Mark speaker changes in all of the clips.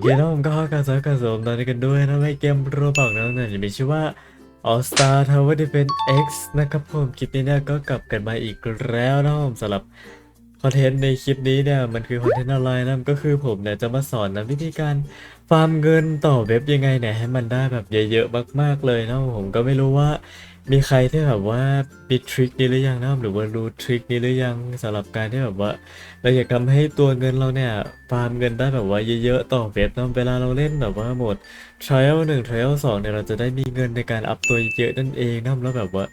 Speaker 1: เคนะผมก็ขอกาบสวัสดีกับผมตอนนี้กันด้วยนะในเกมโรบอกนะเนี่ยจะมีชื่อว่า All Star Tower Defense X นะครับผมคลิปนี้เนี่ยก็กลับกันมาอีกแล้วนะผมสำหรับคอนเทนต์ในคลิปนี้เนี่ยมันคือคอนเทนต์อะไรนะก็คือผมเนี่ยจะมาสอนนะวิธีการฟาร์มเงินต่อเว็บยังไงเนี่ยให้มันได้แบบเยอะๆมากๆเลยนะผมก็ไม่รู้ว่า มีใครที่แบบว่ามีทริคนี้หรือยังนะหรือว่ารู้ทริคนี้หรือยังสำหรับการที่แบบว่า เราอยากทำให้ตัวเงินเราเนี่ยฟาร์มเงินได้แบบว่าเยอะๆต่อเว็บนะเวลาเราเล่นแบบว่าโหมด trial 1 trial 2เนี่ยเราจะได้มีเงินในการอัพตัวเยอะนั่นเองนะแล้วแบบว่า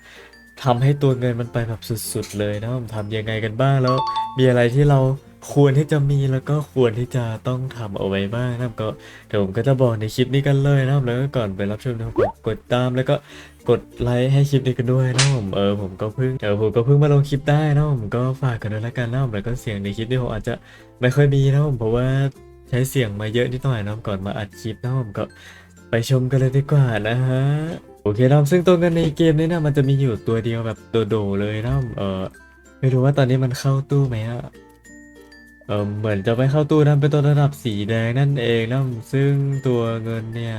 Speaker 1: ทำให้ตัวเงินมันไปแบบสุดๆเลยนะทำยังไงกันบ้างแล้ว มีอะไรที่เราควรที่จะมีแล้วก็ควรที่จะต้องทำเอาไว้บ้างนะครับก็เดี๋ยวผมก็จะบอกในคลิปนี้กันเลยนะครับแล้วก็ก่อนไปรับชมนะครับกดกดตามแล้วก็ กดไลค์ให้คลิปนี้กันด้วยนะผมเออผมก็เพิ่งเออผมก็เพิ่งมาลงคลิปได้นะผมก็ฝากกันด้วยละกันนะผมแล้วก็เสียงในคลิปนี้ผมอาจจะไม่ค่อยมีนะผมเพราะว่าใช้เสียงมาเยอะนิดหน่อยนะก่อนมาอัดคลิปนะผมก็ไปชมกันเลยดีกว่านะฮะโอเคนะซึ่งตัวเงินในเกมนี้นะมันจะมีอยู่ตัวเดียวแบบโดดๆเลยนะเออไม่รู้ว่าตอนนี้มันเข้าตู้ไหมอะเออเหมือนจะไม่เข้าตู้นะเป็นตัวระดับสีแดงนั่นเองนะซึ่งตัวเงินเนี่ย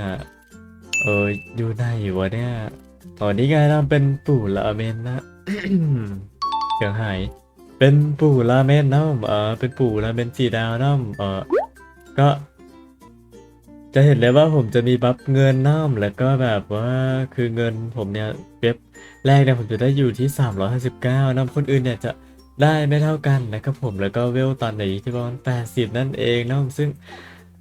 Speaker 1: เอออยู่ไหนวะเนี่ย ตอนนี้ไงนะเป็นปู่ราเมนนะเสียงหาย เป็นปู่ราเมนนะเออเป็นปู่ราเมนสีดาวนะเออก็ จะเห็นเลยว่าผมจะมีบัฟเงินน้ำแล้วก็แบบว่าคือเงินผมเนี่ยเว็บแรกเนี่ยผมจะได้อยู่ที่ 359น้ำคนอื่นเนี่ยจะได้ไม่เท่ากันนะครับผมแล้วก็เวลตอนไหนที่ประมาณ80 นั่นเองน้ำซึ่ง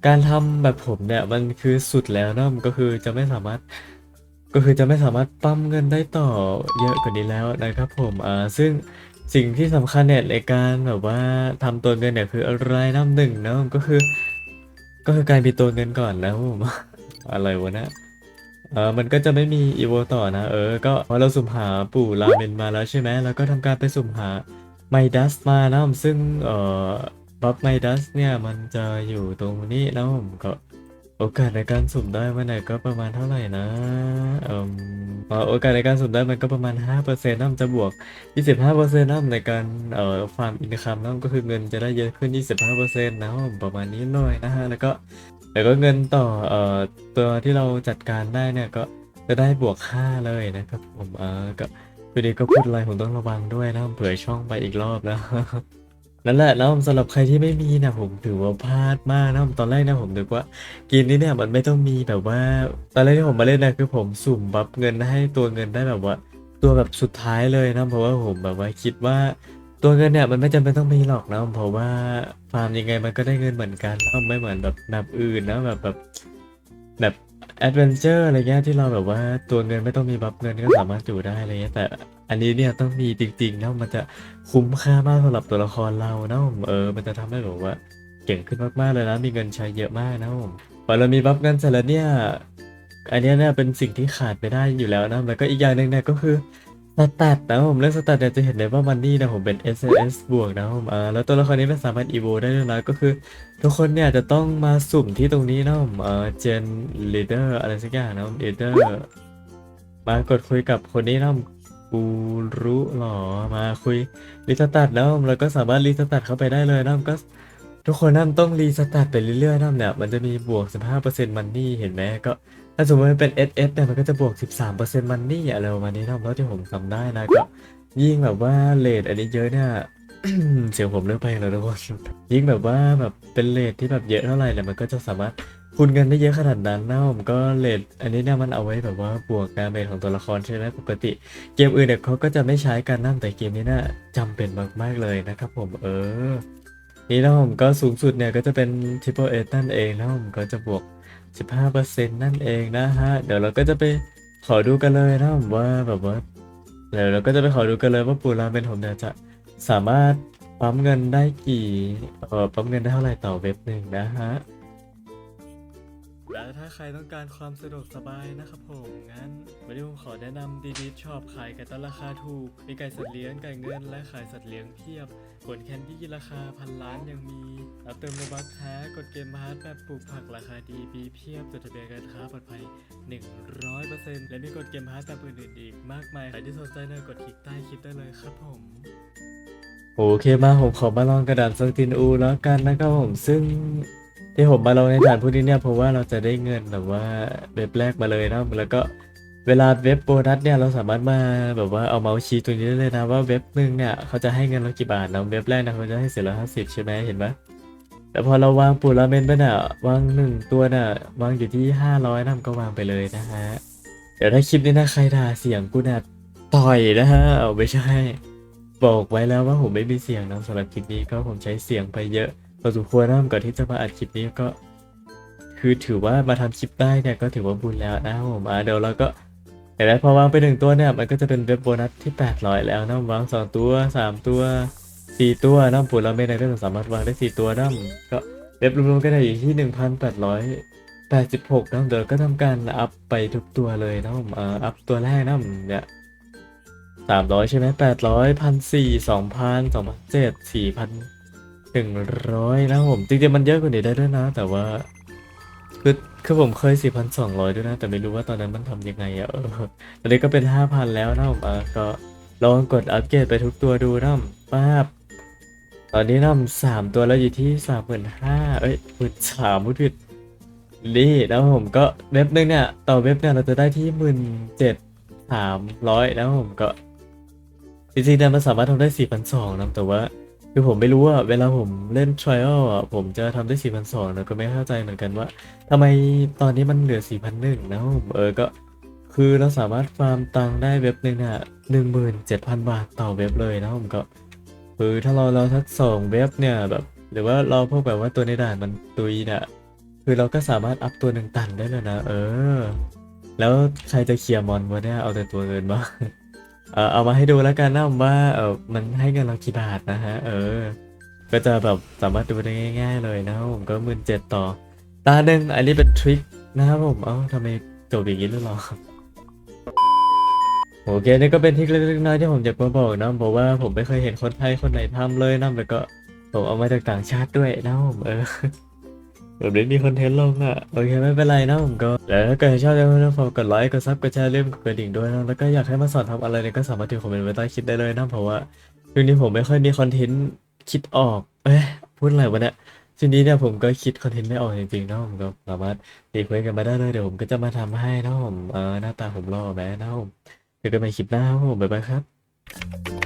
Speaker 1: การทำแบบผมเนี่ยมันคือสุดแล้วน้ำก็คือจะไม่สามารถ ก็คือจะไม่สามารถปั๊มเงินได้ต่อเยอะกว่านี้แล้วนะครับผมอ่าซึ่งสิ่งที่สำคัญเนี่ยในการแบบว่าทำตัวเงินเนี่ยคืออะไรน้ำหนึ่งนะก็คือ ก็คือการมีตัวเงินก่อนนะผมอะไรวะนะเออมันก็จะไม่มีอีโวต่อนะ เออ ก็พอเราสุ่มหาปู่ราเมนมาแล้วใช่ไหมแล้วก็ทำการไปสุ่มหาไมดัสมานะผมซึ่งเอ่อบัฟไมดัสเนี่ยมันจะอยู่ตรงนี้นะผมก็ โอกาสในการสุ่มได้มันไหนก็ประมาณเท่าไหร่นะเอ่อโอกาสในการสุ่มได้มันก็ประมาณ5%นะมันจะบวก 25%นะในการเอ่อฟาร์มอินคัมนะก็คือเงินจะได้เยอะขึ้น 25%นะผมประมาณนี้เลยนะฮะแล้วก็แล้วก็เงินต่อเอ่อตัวที่เราจัดการได้เนี่ยก็จะได้บวกค่าเลยนะครับผมเออก็พอดีก็พูดอะไรผมต้องระวังด้วยนะเผื่อช่องไปอีกรอบแล้ว นั่นแหละนะผมสำหรับใครที่ไม่มีนะผมถือว่าพลาดมากนะผมตอนแรกนะผมนึกว่าเกมนี้เนี่ยมันไม่ต้องมีแบบว่า ตอนแรกที่ผมมาเล่นนะคือผมสุ่มบัฟเงินให้ตัวเงินได้แบบว่า ตัวแบบสุดท้ายเลยนะเพราะว่าผมแบบว่าคิดว่าตัวเงินเนี่ยมันไม่จำเป็นต้องมีหรอกนะเพราะว่าฟาร์มยังไงมันก็ได้เงินเหมือนกันนะไม่เหมือนแบบแบบอื่นนะแบบแบบแบบแอดเวนเจอร์อะไรเงี้ยที่เราแบบว่าตัวเงินไม่ต้องมีบัฟเงินก็สามารถอยู่ได้อะไรเงี้ยแต่ อันนี้เนี่ยต้องมีจริงๆนะมันจะคุ้มค่ามากสำหรับตัวละครเรานะผมเออมันจะทำให้แบบว่าเก่งขึ้นมากๆเลยนะมีเงินใช้เยอะมากนะผมพอเรามีบัฟเงินเสร็จแล้วเนี่ยอันนี้เนี่ยเป็นสิ่งที่ขาดไม่ได้อยู่แล้วนะแล้วก็อีกอย่างหนึ่งเนี่ยก็คือสแตทนะผมเรื่องสแตทเนี่ยจะเห็นเลยว่ามันนี่นะผมเป็น SS บวกนะผมอ่าแล้วตัวละครนี้ไม่สามารถ EVO ได้ด้วยนะก็คือ ทุกคนเนี่ยจะต้องมาสุ่มที่ตรงนี้นะผมเอ่อ Gen Leader อะไรสักอย่างนะผม Leader มากดคุยกับคนนี้นะผม กูรู้หรอมาคุยรีสตาร์ทนะผมแล้วก็สามารถรีสตาร์ทเข้าไปได้เลยนะก็ทุกคนนั่นต้องรีสตาร์ทไปเรื่อยๆนะเนี่ยมันจะมีบวก 15%มันนี่เห็นไหมก็ถ้าสมมติมันเป็น SS เนี่ยมันก็จะบวก 13%มันนี่อะไรประมาณนี้นะแล้วที่ผมทำได้นะก็ยิ่งแบบว่าเลทอันนี้เยอะเนี่ยเสียงผมเริ่มไปแล้วทุกคนยิ่งแบบว่าแบบเป็นเลทที่แบบเยอะเท่าไหร่เนี่ยมันก็จะสามารถ คูณกันได้เยอะขนาดนั้นนะผมก็เลทอันนี้เนี่ยมันเอาไว้แบบว่าบวกการเมทของตัวละครใช่ไหมปกติ เกมอื่นเนี่ยเขาก็จะไม่ใช้กันนั่นแต่เกมนี้น่าจำเป็นมากๆเลยนะครับผมเออ นี่นะผมก็สูงสุดเนี่ยก็จะเป็น Triple A นั่นเองนะผมก็จะบวก 15%นั่นเองนะฮะ เดี๋ยวเราก็จะไปขอดูกันเลยนะผมว่าแบบว่าเดี๋ยวเราก็จะไปขอดูกันเลยว่าปูราเมนผมเนี่ยจะสามารถปั๊มเงินได้กี่เออปั๊มเงินได้เท่าไหร่ต่อเว็บหนึ่งนะฮะ และถ้าใครต้องการความสะดวกสบายนะครับผม งั้นวันนี้ผมขอแนะนำดีดีชอบขายไก่ต้นราคาถูก มีไก่สัตว์เลี้ยงไก่เงิน และขายสัตว์เลี้ยงเพียบกดแคนดี้ราคาพันล้านยังมีรับเติมโลบัคแท้กดเกมพาร์ทแบบปลูกผักราคาดีมีเพียบจดทะเบียนการค้าปลอดภัย 100%และมีกดเกมพาร์ทแบบอื่นๆอีกมากมายใครที่สนใจเนี่ยกดคลิกใต้คลิปได้เลยครับผมโอเคมาผมขอมาลองกระดานซังตินอูแล้วกันนะครับผมซึ่ง ที่ผมมาลงในฐานพวกนี้เนี่ยเพราะว่าเราจะได้เงินแบบว่าเว็บแรกมาเลยนะแล้วก็เวลาเว็บโบนัสเนี่ยเราสามารถมาแบบว่าเอาเมาส์ชี้ตัวนี้ได้เลยนะว่าเว็บหนึ่งเนี่ยเขาจะให้เงินเรากี่บาทนะเว็บแรกนะเขาจะให้สี่ร้อยห้าสิบใช่ไหมเห็นไหมแต่พอเราวางปูราเมนไปน่ะวางหนึ่งตัวน่ะวางอยู่ที่ห้าร้อยนะมันก็วางไปเลยนะฮะเดี๋ยวถ้าคลิปนี้นะใครด่าเสียงกูน่ะต่อยนะฮะเอาไม่ใช่บอกไว้แล้วว่าผมไม่มีเสียงนะสำหรับคลิปนี้ก็ผมใช้เสียงไปเยอะ อสมควรนะก่อนที่จะมาอัดคลิปนี้ก็ คือถือว่ามาทำคลิปได้เนี่ยก็ถือว่าบุญแล้วนะผมอะเดี๋ยวเราก็เห็นไหมพอวางไปหนึ่งตัวเนี่ยมันก็จะเป็นเว็บโบนัสที่ 800 แล้วนะวางสองตัวสามตัวสี่ตัวน้ำปุ๋ยเราไม่ได้ก็สามารถวางได้สี่ตัวน้ก็เว็บรวมๆก็ได้อยู่ที่ 1,886นะเดี๋ยวก็ทำการอัพไปทุกตัวเลยนะผมอ่าอัพตัวแรกนะเนี่ยสามร้อยใช่ไหมแปดร้อยพันสี่สองพันสองพันเจ็ดสี่พัน หนึ่งร้อยนะผมจริงๆมันเยอะกว่านี้ได้ด้วยนะ แต่ว่า คือคือผมเคยสี่พันสองร้อยด้วยนะ แต่ไม่รู้ว่าตอนนั้นมันทำยังไงอะเออตอนนี้ก็เป็นห้าพันแล้วนะผมอะก็ลองกดอัปเกรดไปทุกตัวดูนะป้าบตอนนี้นะสามตัวแล้วอยู่ที่สามหมื่นห้าเอ้ยหมื่นสามพูดผิดนี่นะผมก็เว็บนึงเนี่ยต่อเว็บเนี่ยเราจะได้ที่หมื่นเจ็ดสามร้อยนะผมก็จริงๆเนี่ยมันสามารถทำได้4 2 0 0นะแต่ว่า คือผมไม่รู้ว่าเวลาผมเล่น trial อะผมจะทำได้ 4 2 0 0นะก็ไม่เข้าใจเหมือนกันว่าทำไมตอนนี้มันเหลือ4,001นะผมเออก็คือเราสามารถฟาร์มตังค์ได้เว็บหนึ่งอะ17,000 บาทต่อเว็บเลยนะผมก็คือถ้าเราเราทักสองเว็บเนี่ยแบบ หรือว่าเราพวกแบบว่าตัวในด่านมันตุยเนี่ยคือเราก็สามารถอัพตัวหนึ่งตันได้เลยนะ เออ แล้วใครจะเคลียร์มอนวะเนี่ยเอาแต่ตัวเงินบ้า เออเอามาให้ดูแล้วกันนะว่าเออมันให้เงินเรากี่บาทนะฮะ เออ ก็จะแบบสามารถดูได้ง่าย ๆ เลยนะผมก็หมื่นเจ็ดต่อ ตาหนึ่งอันนี้เป็นทริคนะครับผม เอ้าทำไมจบอย่างนี้ด้วยเหรอโอเคนี่ก็เป็นทริคเล็กๆน้อยๆที่ผมอยากมาบอกนะเพราะว่าผมไม่เคยเห็นคนไทยคนไหนทำเลยนะแล้วก็ผมเอามาจากต่างชาติด้วยนะผมเออ แบบนี้มีคอนเทนต์ลงอะ โอเคไม่เป็นไรนะผมก็ แล้วถ้าเกิดชอบอย่าลืมฝากกดไลค์ กดซับ กดแชร์เรื่องกดกระดิ่งด้วยนะ แล้วก็อยากให้มาสอนทำอะไรเนี่ยก็สามารถทิ้งคอมเมนต์ไว้ใต้คลิปได้เลยนะเพราะว่าช่วงนี้ผมไม่ค่อยมีคอนเทนต์คิดออก เอ๊ะพูดอะไรวะเนี่ยช่วงนี้เนี่ยผมก็คิดคอนเทนต์ไม่ออกจริงๆนะผมก็สามารถรีเควสกันมาได้เลยเดี๋ยวผมก็จะมาทำให้นะผมเออหน้าตาผมรอแม้นะผมเจอกันใหม่คลิปหน้าครับผมบ๊ายบายครับ